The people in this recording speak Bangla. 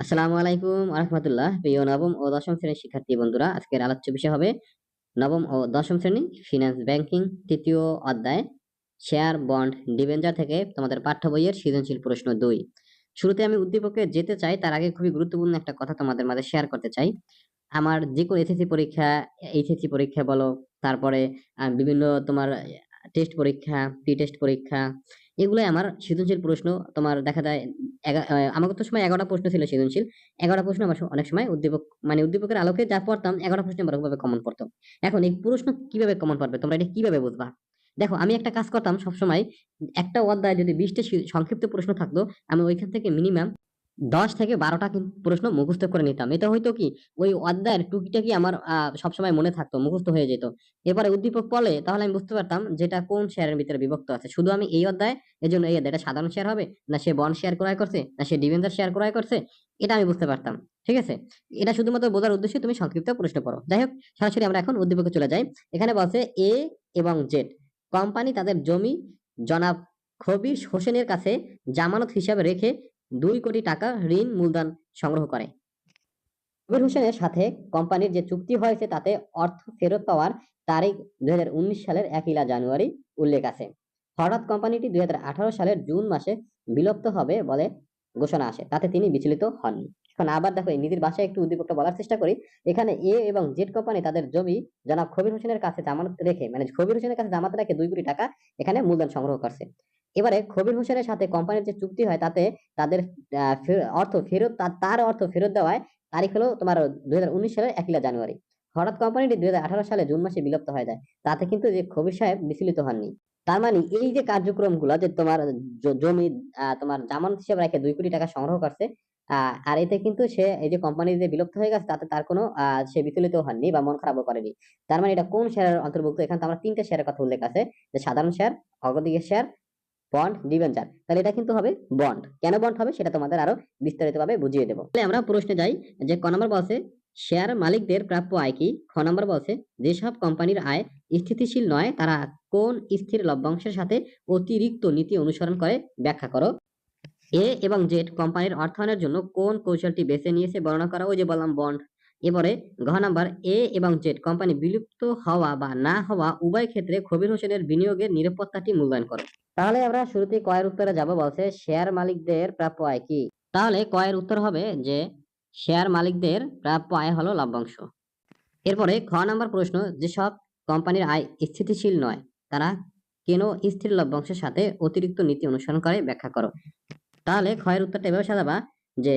আসসালামু আলাইকুম আরহামতুল্লাহ। প্রিয় নবম ও দশম শ্রেণির শিক্ষার্থী বন্ধুরা, আজকের আলোচ্য বিষয় হবে নবম ও দশম শ্রেণি ফিনান্স ব্যাংকিং তৃতীয় অধ্যায় শেয়ার বন্ড ডিবেঞ্জার থেকে তোমাদের পাঠ্য বইয়ের সৃজনশীল প্রশ্ন দুই। শুরুতে আমি উদ্দীপকে যেতে চাই, তার আগে খুবই গুরুত্বপূর্ণ একটা কথা তোমাদের মাঝে শেয়ার করতে চাই। আমার যে কোনো এসএসসি পরীক্ষা এইচএসসি পরীক্ষা বলো, তারপরে বিভিন্ন তোমার টেস্ট পরীক্ষা প্রি টেস্ট পরীক্ষা, এগুলোই আমার সৃজনশীল প্রশ্ন। তোমার দেখা যায় আমাকে তো সময় এগারোটা প্রশ্ন ছিল সৃজনশীল। এগারোটা প্রশ্ন আমার অনেক সময় উদ্দীপক মানে উদ্দীপকের আলোকে যা পড়তাম, এগারোটা প্রশ্ন ভাবে কমন পড়তো এখন এই প্রশ্ন কীভাবে কমন পড়বে? তোমরা এটা কীভাবে বুঝবা? দেখো, আমি একটা কাজ করতাম সবসময়, একটা অধ্যায় যদি বিশটা সংক্ষিপ্ত প্রশ্ন থাকতো, আমি ওইখান থেকে মিনিমাম দশ থেকে বারোটা প্রশ্ন মুখস্থ করে নিতাম। এটা হয়তো কি, ওই অধ্যায়ের টুকিটাকি আমার সবসময় মনে থাকতো, মুখস্থ হয়ে যেত। এবারে উদ্দীপক পড়লে তাহলে আমি বুঝতে পারতাম যেটা কোন শেয়ারের ভিতরে বিভক্ত আছে। শুধু আমি এই অধ্যায় এই জন্য এই অধ্যায় সাধারণ শেয়ার হবে, না সে বন্ড শেয়ার ক্রয় করছে, না সে ডিভেঞ্জার শেয়ার ক্রয় করছে, এটা আমি বুঝতে পারতাম। ঠিক আছে? এটা শুধুমাত্র বোঝার উদ্দেশ্যে তুমি সংক্ষিপ্ত প্রশ্ন করো যাই হোক, সরাসরি আমরা এখন উদ্দীপকে চলে যাই। এখানে বলছে এ এবং জেড, কোম্পানি তাদের জমি জনাব খবির হোসেনের কাছে জামানত হিসাবে রেখে দুই কোটি টাকা ঋণ মূলধন সংগ্রহ করে। কবির হোসেনের সাথে কোম্পানির যে চুক্তি হয়েছে তাতে অর্থ ফেরত পাওয়ার তারিখ দুই সালের একইলা জানুয়ারি উল্লেখ আছে। হঠাৎ কোম্পানিটি দুই সালের জুন মাসে বিলুপ্ত হবে বলে ঘোষণা আসে, তাতে তিনি বিচলিত হননি এখন আবার দেখো, এই নিজের ভাষায় একটু উদ্দীপকটা বলার চেষ্টা করি। এখানে এ এবং জেড কোম্পানি তাদের জমি জনাব খবির হোসেনের কাছে জামানত রেখে মানে খবির হোসেনের কাছে জামানত রেখে দুই কোটি টাকা এখানে মূলধন সংগ্রহ করছে। এবারে খবির হোসেনের সাথে কোম্পানির যে চুক্তি হয়, তাতে তাদের অর্থ ফেরত তার অর্থ ফেরত দেওয়ায় তারিখ হলো তোমার দুই হাজার উনিশ সালের একলা জানুয়ারি। হঠাৎ কোম্পানিটি দুই হাজার আঠারো সালে জুন মাসে বিলুপ্ত হয়ে যায়। তাতে কিন্তু যে খবির সাহেব বিচলিত হননি। তার মানে এই যে কার্যক্রমগুলো যে তোমার জমি তোমার জামানত হিসেবে রেখে দুই কোটি টাকা সংগ্রহ করছে আর এতে কিন্তু সে, এই যে কোম্পানি যে বিলুপ্ত হয়ে গেছে, তাতে তার কোনো সে বিচলিত হননি বা মন খারাপও করেনি। তার মানে এটা কোন শেয়ারের অন্তর্ভুক্ত? এখানে আমরা তিনটা শেয়ারের কথা উল্লেখ আছে, যে সাধারণ শেয়ার অগ্রদিকের শেয়ার বন্ড ডিবেঞ্চার তাহলে এটা কিন্তু হবে বন্ড কেন বন্ড হবে সেটা তোমাদের আরও বিস্তারিতভাবে বুঝিয়ে দেবো। তাহলে আমরা প্রশ্নে যাই যে ক নম্বর বলছে শেয়ার মালিকদের প্রাপ্য আয় কি? খ নম্বর বলছে, যেসব কোম্পানির আয় স্থিতিশীল নয়, তারা কোন স্থির লভ্যাংশের সাথে অতিরিক্ত নীতি অনুসরণ করে? ব্যাখ্যা করো। এ এবং জেড কোম্পানির অর্থায়নের জন্য কোন কৌশলটি বেছে নিয়েছে বর্ণনা করা। ওই যে বললাম বন্ড এবারে ঘ নাম্বার এ এবং জেড কোম্পানি বিলুপ্ত হওয়া বা না হওয়া উভয় ক্ষেত্রে খবির হোসেনের বিনিয়োগের নিরাপত্তাটি মূল্যায়ন করো। তাহলে আমরা শুরুতে কয়ের উত্তরে যাব, বলছে শেয়ার মালিকদের প্রাপ্য আয় কি? তাহলে কয়ের উত্তর হবে যে শেয়ার মালিকদের প্রাপ্য আয় হলো লভ্যাংশ। এরপরে খ নাম্বার প্রশ্ন, যেসব কোম্পানির আয় স্থিতিশীল নয়, তারা কেন স্থির লভ্যাংশের সাথে অতিরিক্ত নীতি অনুসরণ করে ব্যাখ্যা করো? তাহলে ক্ষয়ের উত্তরটা এভাবে সাজাবা যে